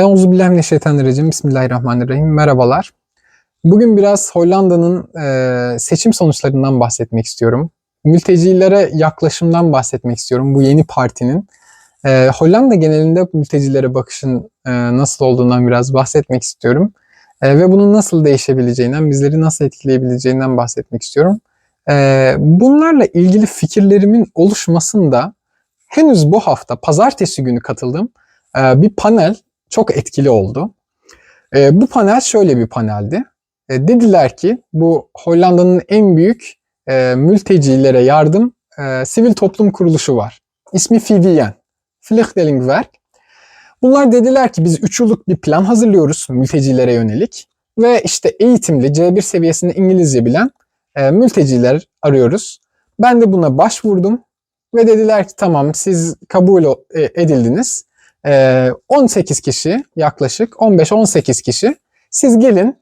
Euzubillahimineşşeytanirracim. Bismillahirrahmanirrahim. Merhabalar. Bugün biraz Hollanda'nın e, seçim sonuçlarından bahsetmek istiyorum. Mültecilere yaklaşımdan bahsetmek istiyorum bu yeni partinin. E, Hollanda genelinde mültecilere bakışın e, nasıl olduğundan biraz bahsetmek istiyorum. E, ve bunun nasıl değişebileceğinden, bizleri nasıl etkileyebileceğinden bahsetmek istiyorum. E, bunlarla ilgili fikirlerimin oluşmasında henüz bu hafta pazartesi günü katıldığım e, bir panel çok etkili oldu. E, bu panel şöyle bir paneldi. E, dediler ki bu Hollanda'nın en büyük e, mültecilere yardım e, sivil toplum kuruluşu var. İsmi FIVIEN. Vluchtelingwerk. Bunlar dediler ki biz 3 yıllık bir plan hazırlıyoruz mültecilere yönelik. Ve işte eğitimli C1 seviyesinde İngilizce bilen e, mülteciler arıyoruz. Ben de buna başvurdum ve dediler ki tamam siz kabul e, edildiniz. 18 kişi yaklaşık 15-18 kişi siz gelin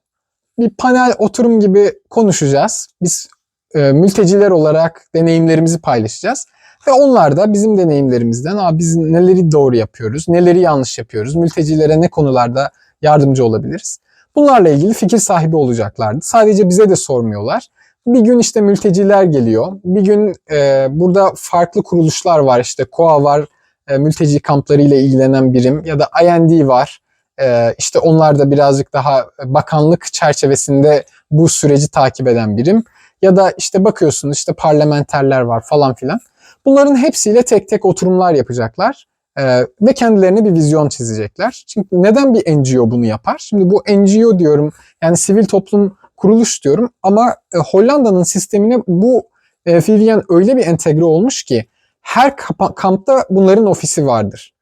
bir panel oturum gibi konuşacağız. Biz e, mülteciler olarak deneyimlerimizi paylaşacağız. Ve onlar da bizim deneyimlerimizden Aa, biz neleri doğru yapıyoruz, neleri yanlış yapıyoruz, mültecilere ne konularda yardımcı olabiliriz. Bunlarla ilgili fikir sahibi olacaklardı. Sadece bize de sormuyorlar. Bir gün işte mülteciler geliyor. Bir gün e, burada farklı kuruluşlar var. İşte KOA var, e, mülteci kampları ile ilgilenen birim ya da IND var. E, işte onlar da birazcık daha bakanlık çerçevesinde bu süreci takip eden birim. Ya da işte bakıyorsunuz işte parlamenterler var falan filan. Bunların hepsiyle tek tek oturumlar yapacaklar e, ve kendilerine bir vizyon çizecekler. Çünkü neden bir NGO bunu yapar? Şimdi bu NGO diyorum yani sivil toplum kuruluş diyorum ama e, Hollanda'nın sistemine bu e, Vivian öyle bir entegre olmuş ki her kampta bunların ofisi vardır.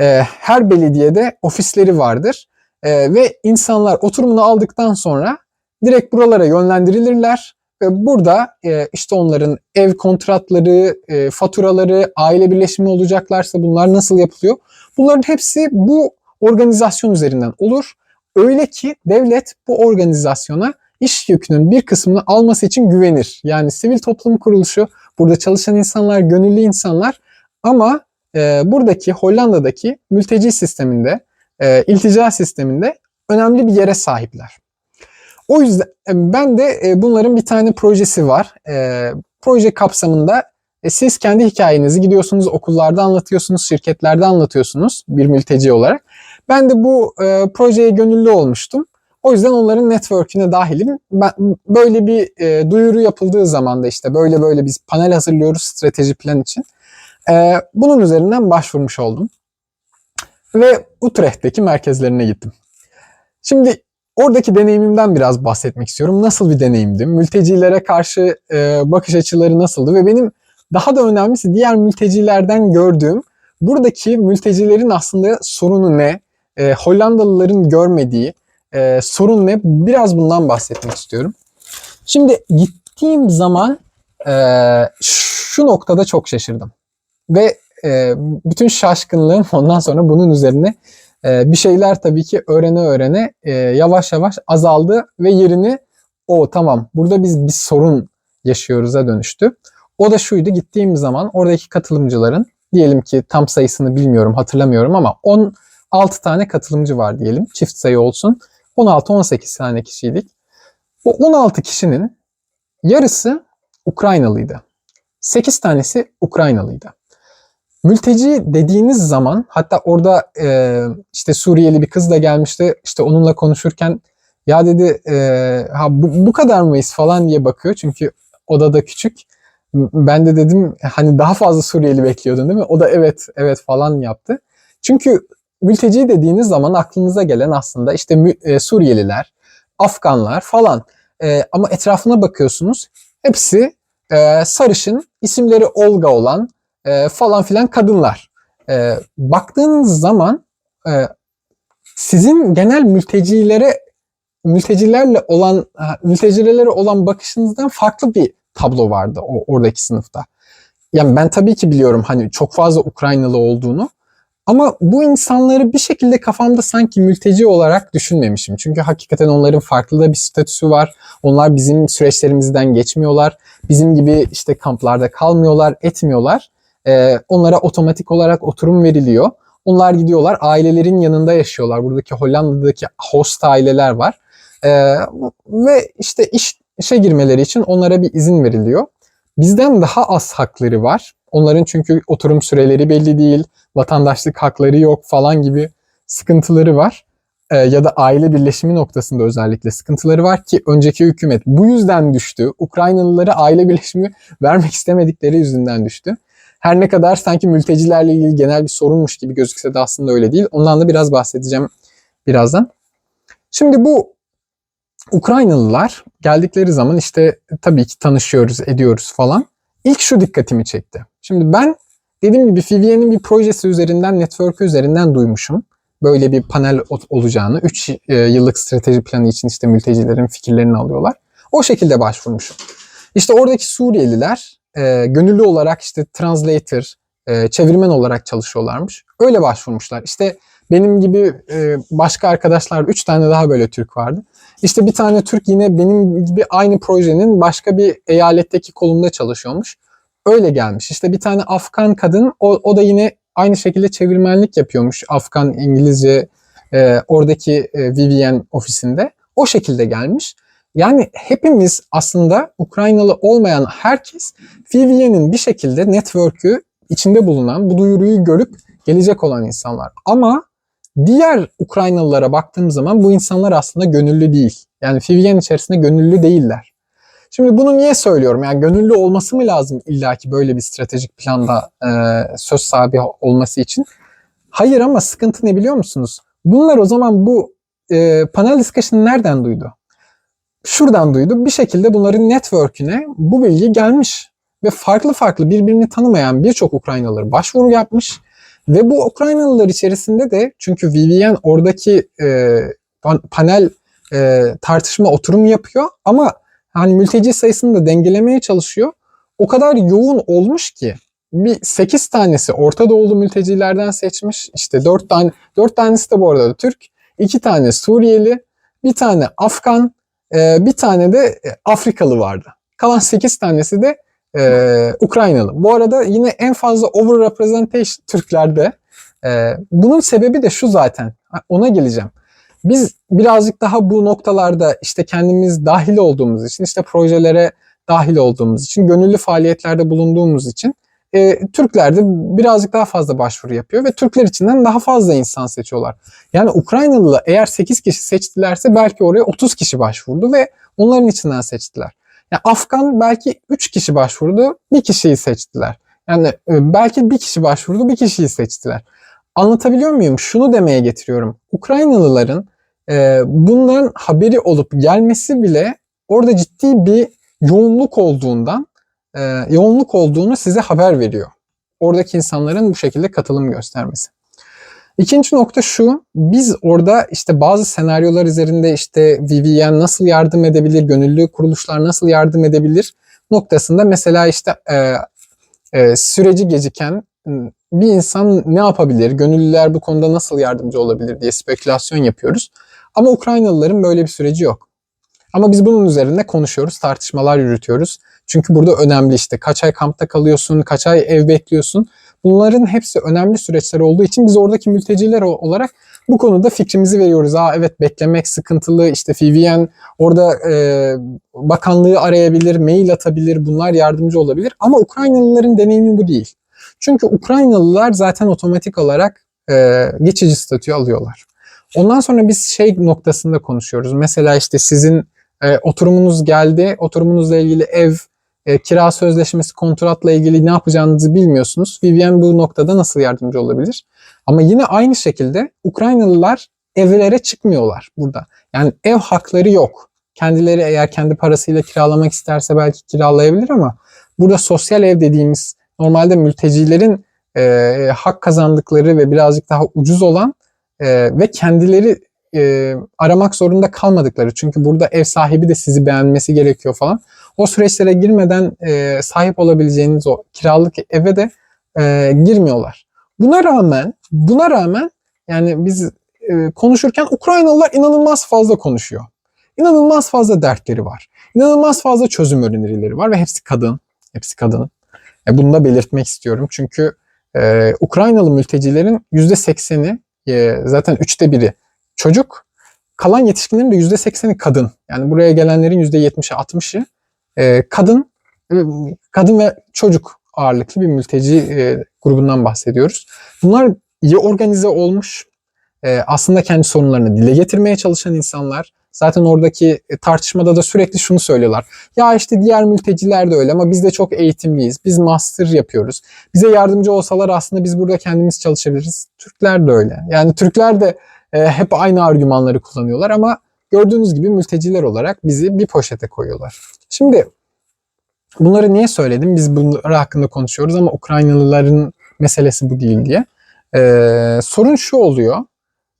E, her belediyede ofisleri vardır. E, ve insanlar oturumunu aldıktan sonra direkt buralara yönlendirilirler. Ve burada e, işte onların ev kontratları, e, faturaları, aile birleşimi olacaklarsa bunlar nasıl yapılıyor? Bunların hepsi bu organizasyon üzerinden olur. Öyle ki devlet bu organizasyona iş yükünün bir kısmını alması için güvenir. Yani sivil toplum kuruluşu, burada çalışan insanlar, gönüllü insanlar ama e, buradaki Hollanda'daki mülteci sisteminde, e, iltica sisteminde önemli bir yere sahipler. O yüzden e, ben de e, bunların bir tane projesi var. E, proje kapsamında e, siz kendi hikayenizi gidiyorsunuz okullarda anlatıyorsunuz, şirketlerde anlatıyorsunuz bir mülteci olarak. Ben de bu e, projeye gönüllü olmuştum. O yüzden onların network'üne dahilim. Ben, böyle bir e, duyuru yapıldığı zaman da işte böyle böyle biz panel hazırlıyoruz strateji plan için. E, bunun üzerinden başvurmuş oldum. Ve Utrecht'teki merkezlerine gittim. Şimdi oradaki deneyimimden biraz bahsetmek istiyorum. Nasıl bir deneyimdi? Mültecilere karşı e, bakış açıları nasıldı? Ve benim daha da önemlisi diğer mültecilerden gördüğüm buradaki mültecilerin aslında sorunu ne? E, Hollandalıların görmediği, e, sorun ne? Biraz bundan bahsetmek istiyorum. Şimdi gittiğim zaman e, şu noktada çok şaşırdım. Ve e, bütün şaşkınlığım ondan sonra bunun üzerine e, bir şeyler tabii ki öğrene öğrene e, yavaş yavaş azaldı ve yerini o tamam burada biz bir sorun yaşıyoruz'a dönüştü. O da şuydu gittiğim zaman oradaki katılımcıların diyelim ki tam sayısını bilmiyorum hatırlamıyorum ama 16 tane katılımcı var diyelim çift sayı olsun. 16-18 tane kişiydik. Bu 16 kişinin yarısı Ukraynalıydı. 8 tanesi Ukraynalıydı. Mülteci dediğiniz zaman hatta orada e, işte Suriyeli bir kız da gelmişti. İşte onunla konuşurken ya dedi e, ha bu, bu kadar mıyız falan diye bakıyor. Çünkü oda da küçük. Ben de dedim hani daha fazla Suriyeli bekliyordun değil mi? O da evet evet falan yaptı. Çünkü mülteci dediğiniz zaman aklınıza gelen aslında işte e, Suriyeliler, Afganlar falan. E, ama etrafına bakıyorsunuz hepsi e, sarışın, isimleri Olga olan falan filan kadınlar. Baktığınız zaman sizin genel mültecilere mültecilerle olan mültecilere olan bakışınızdan farklı bir tablo vardı oradaki sınıfta. Yani ben tabii ki biliyorum hani çok fazla Ukraynalı olduğunu ama bu insanları bir şekilde kafamda sanki mülteci olarak düşünmemişim. Çünkü hakikaten onların farklı da bir statüsü var. Onlar bizim süreçlerimizden geçmiyorlar. Bizim gibi işte kamplarda kalmıyorlar, etmiyorlar. Ee, onlara otomatik olarak oturum veriliyor. Onlar gidiyorlar ailelerin yanında yaşıyorlar. Buradaki Hollanda'daki host aileler var. Ee, ve işte iş, işe girmeleri için onlara bir izin veriliyor. Bizden daha az hakları var. Onların çünkü oturum süreleri belli değil, vatandaşlık hakları yok falan gibi sıkıntıları var. Ee, ya da aile birleşimi noktasında özellikle sıkıntıları var ki önceki hükümet bu yüzden düştü. Ukraynalılara aile birleşimi vermek istemedikleri yüzünden düştü. Her ne kadar sanki mültecilerle ilgili genel bir sorunmuş gibi gözükse de aslında öyle değil. Ondan da biraz bahsedeceğim birazdan. Şimdi bu Ukraynalılar geldikleri zaman işte tabii ki tanışıyoruz, ediyoruz falan. İlk şu dikkatimi çekti. Şimdi ben dediğim gibi Fiviye'nin bir projesi üzerinden, network üzerinden duymuşum. Böyle bir panel olacağını, 3 yıllık strateji planı için işte mültecilerin fikirlerini alıyorlar. O şekilde başvurmuşum. İşte oradaki Suriyeliler e, gönüllü olarak işte translator, e, çevirmen olarak çalışıyorlarmış. Öyle başvurmuşlar. İşte benim gibi e, başka arkadaşlar, 3 tane daha böyle Türk vardı. İşte bir tane Türk yine benim gibi aynı projenin başka bir eyaletteki kolunda çalışıyormuş. Öyle gelmiş. İşte bir tane Afgan kadın o, o da yine aynı şekilde çevirmenlik yapıyormuş. Afgan İngilizce e, oradaki e, VVN ofisinde. O şekilde gelmiş. Yani hepimiz aslında Ukraynalı olmayan herkes VVN'in bir şekilde network'ü içinde bulunan bu duyuruyu görüp gelecek olan insanlar. Ama diğer Ukraynalılara baktığım zaman bu insanlar aslında gönüllü değil. Yani VVN içerisinde gönüllü değiller. Şimdi bunu niye söylüyorum? Yani gönüllü olması mı lazım illaki böyle bir stratejik planda e, söz sahibi olması için? Hayır ama sıkıntı ne biliyor musunuz? Bunlar o zaman bu e, panel discussion'ı nereden duydu? Şuradan duydu. Bir şekilde bunların network'üne bu bilgi gelmiş. Ve farklı farklı birbirini tanımayan birçok Ukraynalılar başvuru yapmış. Ve bu Ukraynalılar içerisinde de çünkü VVN oradaki e, panel e, tartışma oturum yapıyor ama hani mülteci sayısını da dengelemeye çalışıyor. O kadar yoğun olmuş ki bir 8 tanesi Orta Doğulu mültecilerden seçmiş. İşte 4 tane 4 tanesi de bu arada Türk, 2 tane Suriyeli, bir tane Afgan, bir tane de Afrikalı vardı. Kalan 8 tanesi de ee, Ukraynalı. Bu arada yine en fazla overrepresentation Türklerde. Ee, bunun sebebi de şu zaten. Ona geleceğim. Biz birazcık daha bu noktalarda işte kendimiz dahil olduğumuz için, işte projelere dahil olduğumuz için, gönüllü faaliyetlerde bulunduğumuz için e, Türkler de birazcık daha fazla başvuru yapıyor ve Türkler içinden daha fazla insan seçiyorlar. Yani Ukraynalı eğer 8 kişi seçtilerse belki oraya 30 kişi başvurdu ve onların içinden seçtiler. Yani Afgan belki 3 kişi başvurdu, bir kişiyi seçtiler. Yani e, belki bir kişi başvurdu, bir kişiyi seçtiler. Anlatabiliyor muyum? Şunu demeye getiriyorum. Ukraynalıların e, bundan haberi olup gelmesi bile orada ciddi bir yoğunluk olduğundan e, yoğunluk olduğunu size haber veriyor. Oradaki insanların bu şekilde katılım göstermesi. İkinci nokta şu, biz orada işte bazı senaryolar üzerinde işte VVN nasıl yardım edebilir, gönüllü kuruluşlar nasıl yardım edebilir noktasında mesela işte e, e, süreci geciken ıı, bir insan ne yapabilir, gönüllüler bu konuda nasıl yardımcı olabilir diye spekülasyon yapıyoruz. Ama Ukraynalıların böyle bir süreci yok. Ama biz bunun üzerinde konuşuyoruz, tartışmalar yürütüyoruz. Çünkü burada önemli işte kaç ay kampta kalıyorsun, kaç ay ev bekliyorsun. Bunların hepsi önemli süreçler olduğu için biz oradaki mülteciler olarak bu konuda fikrimizi veriyoruz. Aa evet beklemek sıkıntılı işte FVN orada e, bakanlığı arayabilir, mail atabilir bunlar yardımcı olabilir. Ama Ukraynalıların deneyimi bu değil. Çünkü Ukraynalılar zaten otomatik olarak e, geçici statü alıyorlar. Ondan sonra biz şey noktasında konuşuyoruz. Mesela işte sizin e, oturumunuz geldi, oturumunuzla ilgili ev e, kira sözleşmesi kontratla ilgili ne yapacağınızı bilmiyorsunuz. Vivian bu noktada nasıl yardımcı olabilir? Ama yine aynı şekilde Ukraynalılar evlere çıkmıyorlar burada. Yani ev hakları yok. Kendileri eğer kendi parasıyla kiralamak isterse belki kiralayabilir ama burada sosyal ev dediğimiz normalde mültecilerin e, hak kazandıkları ve birazcık daha ucuz olan e, ve kendileri e, aramak zorunda kalmadıkları. Çünkü burada ev sahibi de sizi beğenmesi gerekiyor falan. O süreçlere girmeden e, sahip olabileceğiniz o kiralık eve de e, girmiyorlar. Buna rağmen, buna rağmen yani biz e, konuşurken Ukraynalılar inanılmaz fazla konuşuyor. İnanılmaz fazla dertleri var. İnanılmaz fazla çözüm önerileri var ve hepsi kadın. Hepsi kadın. E, bunu da belirtmek istiyorum. Çünkü e, Ukraynalı mültecilerin %80'i e, zaten üçte biri çocuk. Kalan yetişkinlerin de %80'i kadın. Yani buraya gelenlerin %70'i 60'ı e, kadın e, kadın ve çocuk ağırlıklı bir mülteci e, grubundan bahsediyoruz. Bunlar iyi organize olmuş, e, aslında kendi sorunlarını dile getirmeye çalışan insanlar. Zaten oradaki e, tartışmada da sürekli şunu söylüyorlar. Ya işte diğer mülteciler de öyle ama biz de çok eğitimliyiz. Biz master yapıyoruz. Bize yardımcı olsalar aslında biz burada kendimiz çalışabiliriz. Türkler de öyle. Yani Türkler de e, hep aynı argümanları kullanıyorlar ama gördüğünüz gibi mülteciler olarak bizi bir poşete koyuyorlar. Şimdi bunları niye söyledim? Biz bunlar hakkında konuşuyoruz ama Ukraynalıların meselesi bu değil diye. Ee, sorun şu oluyor.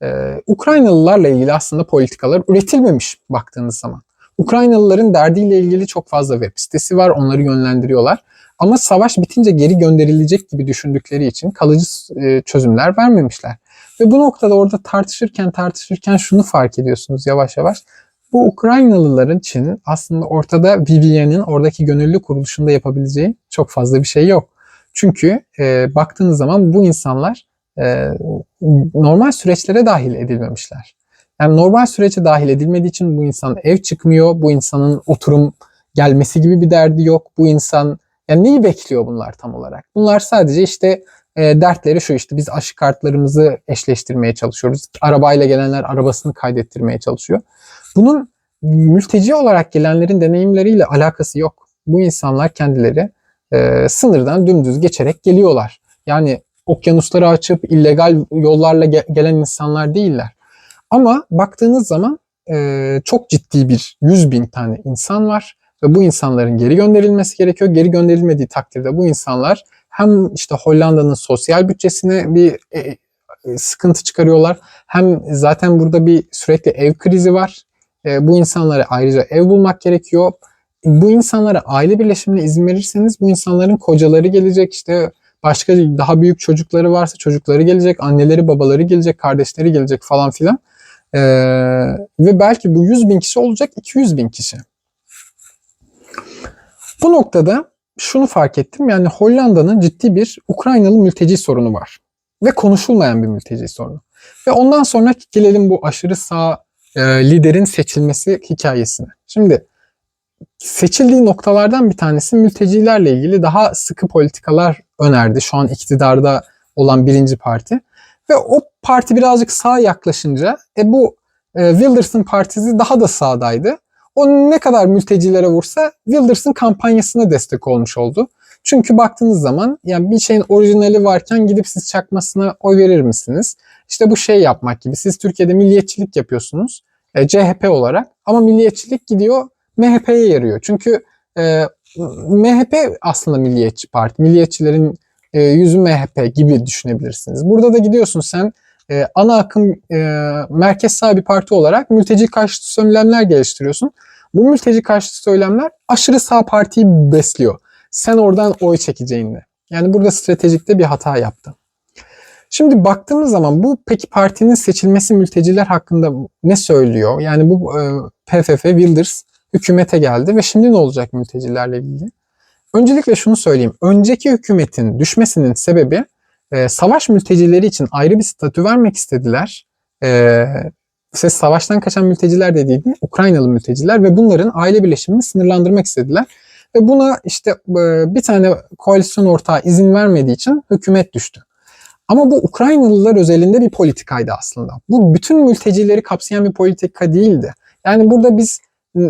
Ee, Ukraynalılarla ilgili aslında politikalar üretilmemiş baktığınız zaman. Ukraynalıların derdiyle ilgili çok fazla web sitesi var. Onları yönlendiriyorlar. Ama savaş bitince geri gönderilecek gibi düşündükleri için kalıcı e, çözümler vermemişler. Ve bu noktada orada tartışırken tartışırken şunu fark ediyorsunuz yavaş yavaş. Bu Ukraynalıların için aslında ortada VBN'in oradaki gönüllü kuruluşunda yapabileceği çok fazla bir şey yok. Çünkü e, baktığınız zaman bu insanlar e, normal süreçlere dahil edilmemişler. Yani normal sürece dahil edilmediği için bu insan ev çıkmıyor, bu insanın oturum gelmesi gibi bir derdi yok. Bu insan yani neyi bekliyor bunlar tam olarak? Bunlar sadece işte e, dertleri şu işte biz aşı kartlarımızı eşleştirmeye çalışıyoruz. Arabayla gelenler arabasını kaydettirmeye çalışıyor. Bunun mülteci olarak gelenlerin deneyimleriyle alakası yok. Bu insanlar kendileri e, sınırdan dümdüz geçerek geliyorlar. Yani okyanusları açıp illegal yollarla ge- gelen insanlar değiller. Ama baktığınız zaman e, çok ciddi bir 100 bin tane insan var ve bu insanların geri gönderilmesi gerekiyor. Geri gönderilmediği takdirde bu insanlar hem işte Hollanda'nın sosyal bütçesine bir e, e, sıkıntı çıkarıyorlar. Hem zaten burada bir sürekli ev krizi var. E, bu insanlara ayrıca ev bulmak gerekiyor. Bu insanlara aile birleşimine izin verirseniz bu insanların kocaları gelecek işte başka daha büyük çocukları varsa çocukları gelecek, anneleri babaları gelecek, kardeşleri gelecek falan filan. Ee, ve belki bu 100 bin kişi olacak 200 bin kişi. Bu noktada şunu fark ettim yani Hollanda'nın ciddi bir Ukraynalı mülteci sorunu var. Ve konuşulmayan bir mülteci sorunu. Ve ondan sonra gelelim bu aşırı sağ e, liderin seçilmesi hikayesine. Şimdi seçildiği noktalardan bir tanesi mültecilerle ilgili daha sıkı politikalar önerdi. Şu an iktidarda olan birinci parti. Ve o parti birazcık sağa yaklaşınca e, bu e, Wilders'ın partisi daha da sağdaydı. O ne kadar mültecilere vursa Wilders'ın kampanyasına destek olmuş oldu. Çünkü baktığınız zaman yani bir şeyin orijinali varken gidip siz çakmasına oy verir misiniz? İşte bu şey yapmak gibi. Siz Türkiye'de milliyetçilik yapıyorsunuz. E, CHP olarak ama milliyetçilik gidiyor MHP'ye yarıyor. Çünkü e, MHP aslında milliyetçi parti. Milliyetçilerin e, yüzü MHP gibi düşünebilirsiniz. Burada da gidiyorsun sen e, ana akım e, merkez sağ bir parti olarak mülteci karşıtı söylemler geliştiriyorsun. Bu mülteci karşıtı söylemler aşırı sağ partiyi besliyor. Sen oradan oy çekeceğinle. Yani burada stratejikte bir hata yaptı. Şimdi baktığımız zaman bu peki partinin seçilmesi mülteciler hakkında ne söylüyor? Yani bu e, PFF, Wilders hükümete geldi ve şimdi ne olacak mültecilerle ilgili? Öncelikle şunu söyleyeyim. Önceki hükümetin düşmesinin sebebi e, savaş mültecileri için ayrı bir statü vermek istediler. E, ses savaştan kaçan mülteciler dediğinde Ukraynalı mülteciler ve bunların aile birleşimini sınırlandırmak istediler. Ve buna işte e, bir tane koalisyon ortağı izin vermediği için hükümet düştü. Ama bu Ukraynalılar özelinde bir politikaydı aslında. Bu bütün mültecileri kapsayan bir politika değildi. Yani burada biz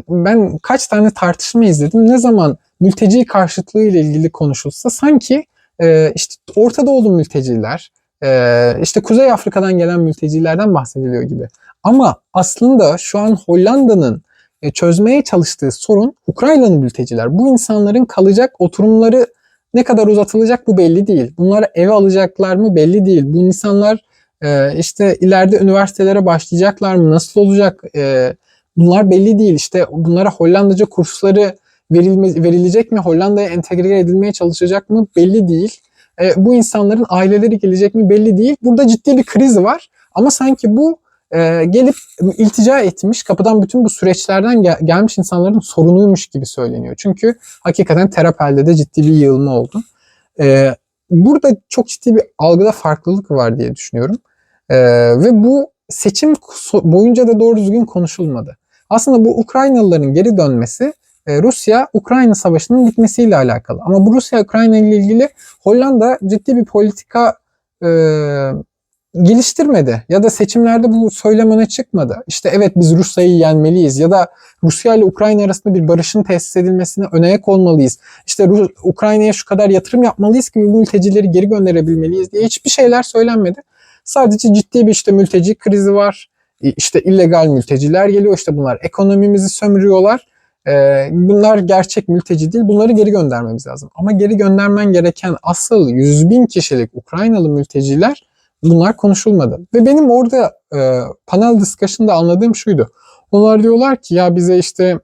ben kaç tane tartışma izledim. Ne zaman mülteci karşıtlığı ile ilgili konuşulsa sanki e, işte Orta Doğulu mülteciler, e, işte Kuzey Afrika'dan gelen mültecilerden bahsediliyor gibi. Ama aslında şu an Hollanda'nın e, çözmeye çalıştığı sorun Ukraynalı mülteciler. Bu insanların kalacak oturumları ne kadar uzatılacak bu belli değil. Bunlara ev alacaklar mı belli değil. Bu insanlar e, işte ileride üniversitelere başlayacaklar mı? Nasıl olacak? E, bunlar belli değil. İşte bunlara Hollandaca kursları verilme, verilecek mi? Hollanda'ya entegre edilmeye çalışacak mı? Belli değil. E, bu insanların aileleri gelecek mi? Belli değil. Burada ciddi bir kriz var. Ama sanki bu e, gelip iltica etmiş, kapıdan bütün bu süreçlerden gel- gelmiş insanların sorunuymuş gibi söyleniyor. Çünkü hakikaten Terapel'de de ciddi bir yığılma oldu. E, burada çok ciddi bir algıda farklılık var diye düşünüyorum. Ee, ve bu seçim boyunca da doğru düzgün konuşulmadı. Aslında bu Ukraynalıların geri dönmesi e, Rusya-Ukrayna savaşının bitmesiyle alakalı. Ama bu Rusya-Ukrayna ile ilgili Hollanda ciddi bir politika e, geliştirmedi. Ya da seçimlerde bu söylem öne çıkmadı. İşte evet biz Rusya'yı yenmeliyiz ya da Rusya ile Ukrayna arasında bir barışın tesis edilmesine önayak olmalıyız. İşte Ru- Ukrayna'ya şu kadar yatırım yapmalıyız ki mültecileri geri gönderebilmeliyiz diye hiçbir şeyler söylenmedi. Sadece ciddi bir işte mülteci krizi var. İşte illegal mülteciler geliyor. İşte bunlar ekonomimizi sömürüyorlar. Bunlar gerçek mülteci değil. Bunları geri göndermemiz lazım. Ama geri göndermen gereken asıl 100 bin kişilik Ukraynalı mülteciler bunlar konuşulmadı. Ve benim orada panel discussion'da anladığım şuydu. Onlar diyorlar ki ya bize işte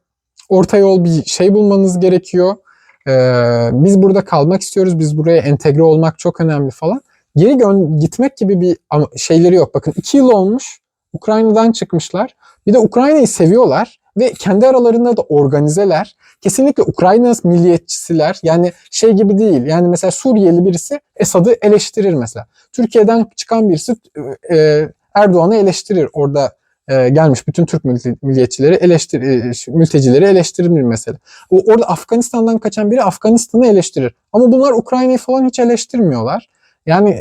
orta yol bir şey bulmanız gerekiyor. Biz burada kalmak istiyoruz. Biz buraya entegre olmak çok önemli falan. Geri gitmek gibi bir şeyleri yok. Bakın iki yıl olmuş. Ukrayna'dan çıkmışlar. Bir de Ukrayna'yı seviyorlar ve kendi aralarında da organizeler. Kesinlikle Ukrayna milliyetçisiler. Yani şey gibi değil. Yani mesela Suriyeli birisi Esad'ı eleştirir mesela. Türkiye'den çıkan birisi e, Erdoğan'ı eleştirir. Orada e, gelmiş bütün Türk milliyetçileri eleştir e, mültecileri eleştirir mesela. O, orada Afganistan'dan kaçan biri Afganistan'ı eleştirir. Ama bunlar Ukrayna'yı falan hiç eleştirmiyorlar. Yani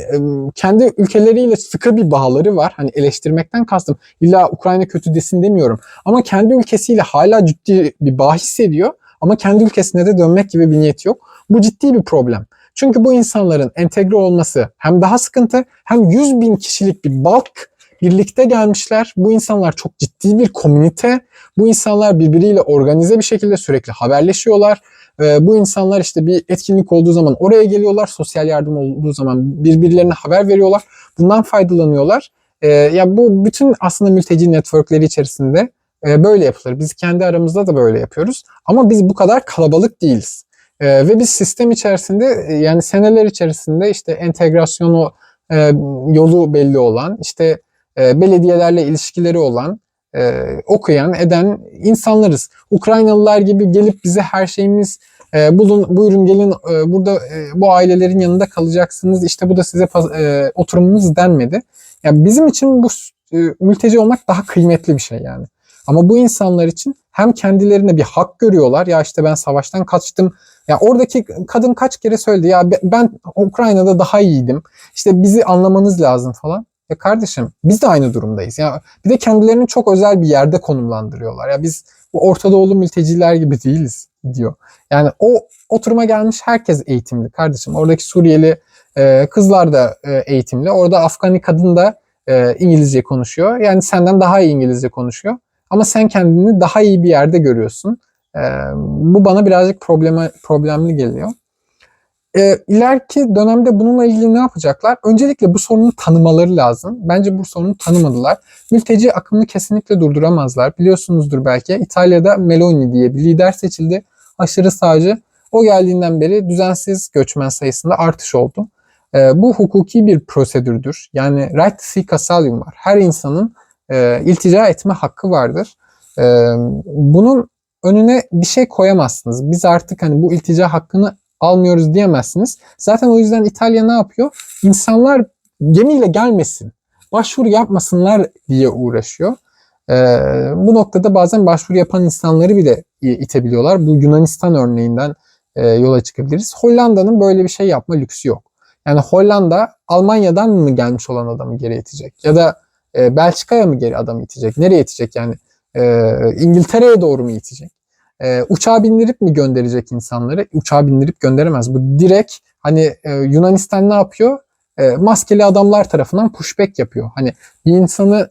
kendi ülkeleriyle sıkı bir bağları var. Hani eleştirmekten kastım. İlla Ukrayna kötü desin demiyorum. Ama kendi ülkesiyle hala ciddi bir bağ hissediyor. Ama kendi ülkesine de dönmek gibi bir niyeti yok. Bu ciddi bir problem. Çünkü bu insanların entegre olması hem daha sıkıntı hem 100 bin kişilik bir balk birlikte gelmişler. Bu insanlar çok ciddi bir komünite. Bu insanlar birbiriyle organize bir şekilde sürekli haberleşiyorlar. Ee, bu insanlar işte bir etkinlik olduğu zaman oraya geliyorlar. Sosyal yardım olduğu zaman birbirlerine haber veriyorlar. Bundan faydalanıyorlar. Ee, ya bu bütün aslında mülteci networkleri içerisinde e, böyle yapılır. Biz kendi aramızda da böyle yapıyoruz. Ama biz bu kadar kalabalık değiliz. Ee, ve biz sistem içerisinde e, yani seneler içerisinde işte entegrasyonu e, yolu belli olan işte e, belediyelerle ilişkileri olan e, okuyan eden insanlarız. Ukraynalılar gibi gelip bize her şeyimiz e, bulun buyurun gelin e, burada e, bu ailelerin yanında kalacaksınız işte bu da size e, oturumunuz denmedi. Yani bizim için bu e, mülteci olmak daha kıymetli bir şey yani. Ama bu insanlar için hem kendilerine bir hak görüyorlar. Ya işte ben savaştan kaçtım. Ya oradaki kadın kaç kere söyledi ya be- ben Ukrayna'da daha iyiydim. İşte bizi anlamanız lazım falan. Ya kardeşim biz de aynı durumdayız. Ya bir de kendilerini çok özel bir yerde konumlandırıyorlar. Ya biz bu Orta mülteciler gibi değiliz diyor. Yani o oturuma gelmiş herkes eğitimli kardeşim. Oradaki Suriyeli e, kızlar da e, eğitimli. Orada Afgani kadın da e, İngilizce konuşuyor. Yani senden daha iyi İngilizce konuşuyor. Ama sen kendini daha iyi bir yerde görüyorsun. E, bu bana birazcık probleme, problemli geliyor. E, ileriki dönemde bununla ilgili ne yapacaklar? Öncelikle bu sorunu tanımaları lazım. Bence bu sorunu tanımadılar. Mülteci akımını kesinlikle durduramazlar. Biliyorsunuzdur belki İtalya'da Meloni diye bir lider seçildi. Aşırı sağcı. O geldiğinden beri düzensiz göçmen sayısında artış oldu. E, bu hukuki bir prosedürdür. Yani right to seek asylum var. Her insanın e, iltica etme hakkı vardır. E, bunun önüne bir şey koyamazsınız. Biz artık hani bu iltica hakkını almıyoruz diyemezsiniz. Zaten o yüzden İtalya ne yapıyor? İnsanlar gemiyle gelmesin, başvuru yapmasınlar diye uğraşıyor. Ee, bu noktada bazen başvuru yapan insanları bile itebiliyorlar. Bu Yunanistan örneğinden e, yola çıkabiliriz. Hollanda'nın böyle bir şey yapma lüksü yok. Yani Hollanda Almanya'dan mı gelmiş olan adamı geri itecek? Ya da e, Belçika'ya mı geri adamı itecek? Nereye itecek yani? E, İngiltere'ye doğru mu itecek? E, uçağa bindirip mi gönderecek insanları? Uçağa bindirip gönderemez. Bu direkt hani e, Yunanistan ne yapıyor? E, maskeli adamlar tarafından pushback yapıyor. Hani bir insanı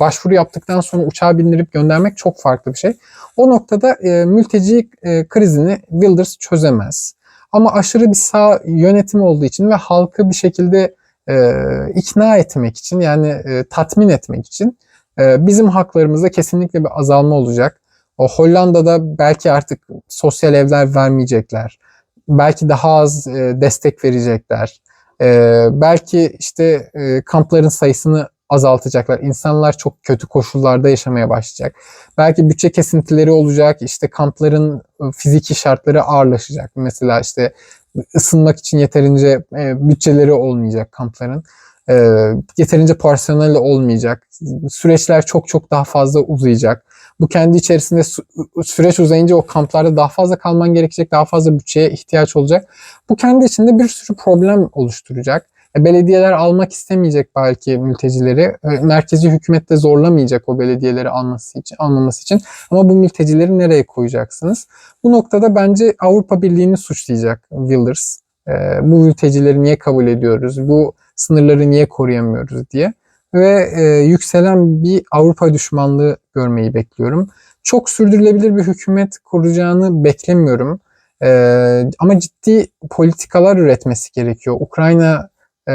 başvuru yaptıktan sonra uçağa bindirip göndermek çok farklı bir şey. O noktada e, mülteci e, krizini Wilders çözemez. Ama aşırı bir sağ yönetim olduğu için ve halkı bir şekilde e, ikna etmek için yani e, tatmin etmek için e, bizim haklarımızda kesinlikle bir azalma olacak. O Hollanda'da belki artık sosyal evler vermeyecekler. Belki daha az e, destek verecekler. E, belki işte e, kampların sayısını azaltacaklar. İnsanlar çok kötü koşullarda yaşamaya başlayacak. Belki bütçe kesintileri olacak. İşte kampların e, fiziki şartları ağırlaşacak. Mesela işte ısınmak için yeterince e, bütçeleri olmayacak kampların. E, yeterince personel olmayacak. Süreçler çok çok daha fazla uzayacak. Bu kendi içerisinde sü- süreç uzayınca o kamplarda daha fazla kalman gerekecek, daha fazla bütçeye ihtiyaç olacak. Bu kendi içinde bir sürü problem oluşturacak. E, Belediyeler almak istemeyecek belki mültecileri. E, Merkezi hükümet de zorlamayacak o belediyeleri alması için, almaması için. Ama bu mültecileri nereye koyacaksınız? Bu noktada bence Avrupa Birliği'ni suçlayacak Wilders. E, bu mültecileri niye kabul ediyoruz? Bu sınırları niye koruyamıyoruz diye. Ve yükselen bir Avrupa düşmanlığı görmeyi bekliyorum. Çok sürdürülebilir bir hükümet kuracağını beklemiyorum. E, ama ciddi politikalar üretmesi gerekiyor. Ukrayna e,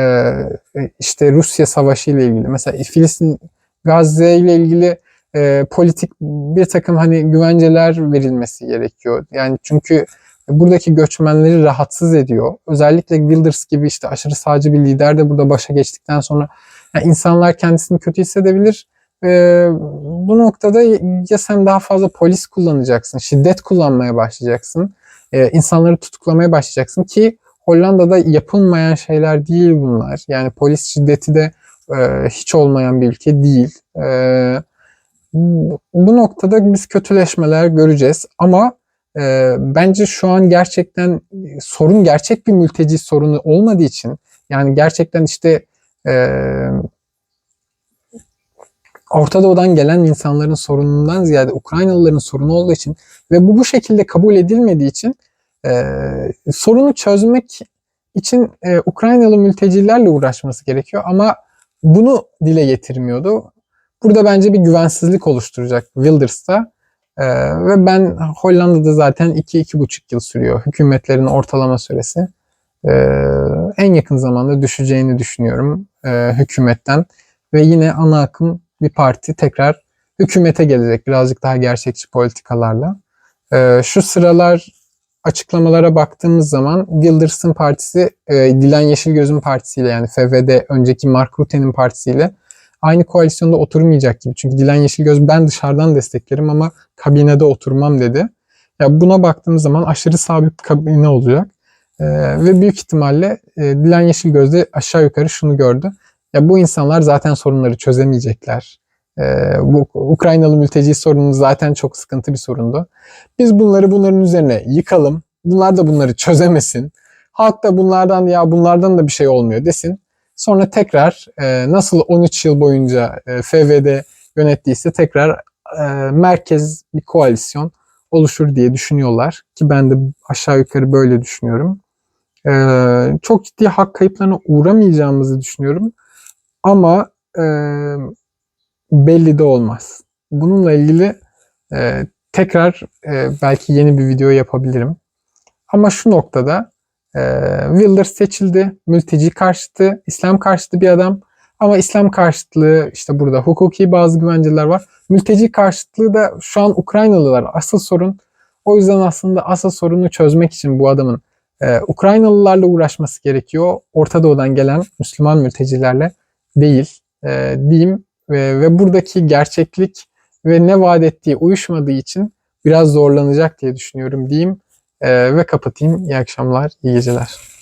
işte Rusya savaşı ile ilgili mesela Filistin Gazze ile ilgili e, politik bir takım hani güvenceler verilmesi gerekiyor. Yani çünkü buradaki göçmenleri rahatsız ediyor. Özellikle Wilders gibi işte aşırı sağcı bir lider de burada başa geçtikten sonra yani insanlar kendisini kötü hissedebilir. E, bu noktada ya sen daha fazla polis kullanacaksın, şiddet kullanmaya başlayacaksın, e, insanları tutuklamaya başlayacaksın ki Hollanda'da yapılmayan şeyler değil bunlar. Yani polis şiddeti de e, hiç olmayan bir ülke değil. E, bu noktada biz kötüleşmeler göreceğiz ama e, bence şu an gerçekten sorun gerçek bir mülteci sorunu olmadığı için yani gerçekten işte e, Orta Doğu'dan gelen insanların sorunundan ziyade Ukraynalıların sorunu olduğu için ve bu bu şekilde kabul edilmediği için sorunu çözmek için e, Ukraynalı mültecilerle uğraşması gerekiyor ama bunu dile getirmiyordu. Burada bence bir güvensizlik oluşturacak Wilders'ta. E, ve ben Hollanda'da zaten 2-2,5 yıl sürüyor hükümetlerin ortalama süresi. E, en yakın zamanda düşeceğini düşünüyorum e, hükümetten. Ve yine ana akım bir parti tekrar hükümete gelecek birazcık daha gerçekçi politikalarla. E, şu sıralar açıklamalara baktığımız zaman Wilders'ın partisi e, Dilan Yeşilgöz'ün partisiyle yani FVD önceki Mark Rutte'nin partisiyle aynı koalisyonda oturmayacak gibi. Çünkü Dilan Yeşilgöz ben dışarıdan desteklerim ama kabinede oturmam dedi. Ya buna baktığımız zaman aşırı sağ bir kabine olacak. E, ve büyük ihtimalle e, Dilan Yeşilgöz de aşağı yukarı şunu gördü. Ya bu insanlar zaten sorunları çözemeyecekler. E, bu Ukraynalı mülteci sorunu zaten çok sıkıntı bir sorundu. Biz bunları bunların üzerine yıkalım. Bunlar da bunları çözemesin. Halk da bunlardan ya bunlardan da bir şey olmuyor desin. Sonra tekrar e, nasıl 13 yıl boyunca e, FVD yönettiyse tekrar e, merkez bir koalisyon oluşur diye düşünüyorlar. Ki ben de aşağı yukarı böyle düşünüyorum. E, çok ciddi hak kayıplarına uğramayacağımızı düşünüyorum. Ama e, belli de olmaz. Bununla ilgili e, tekrar e, belki yeni bir video yapabilirim. Ama şu noktada e, Wilders seçildi. Mülteci karşıtı, İslam karşıtı bir adam. Ama İslam karşıtlığı işte burada hukuki bazı güvenceler var. Mülteci karşıtlığı da şu an Ukraynalılar asıl sorun. O yüzden aslında asıl sorunu çözmek için bu adamın e, Ukraynalılarla uğraşması gerekiyor. Orta Doğu'dan gelen Müslüman mültecilerle değil e, diyeyim. Ve, ve buradaki gerçeklik ve ne vaat ettiği uyuşmadığı için biraz zorlanacak diye düşünüyorum diyeyim. E, ve kapatayım. İyi akşamlar, iyi geceler.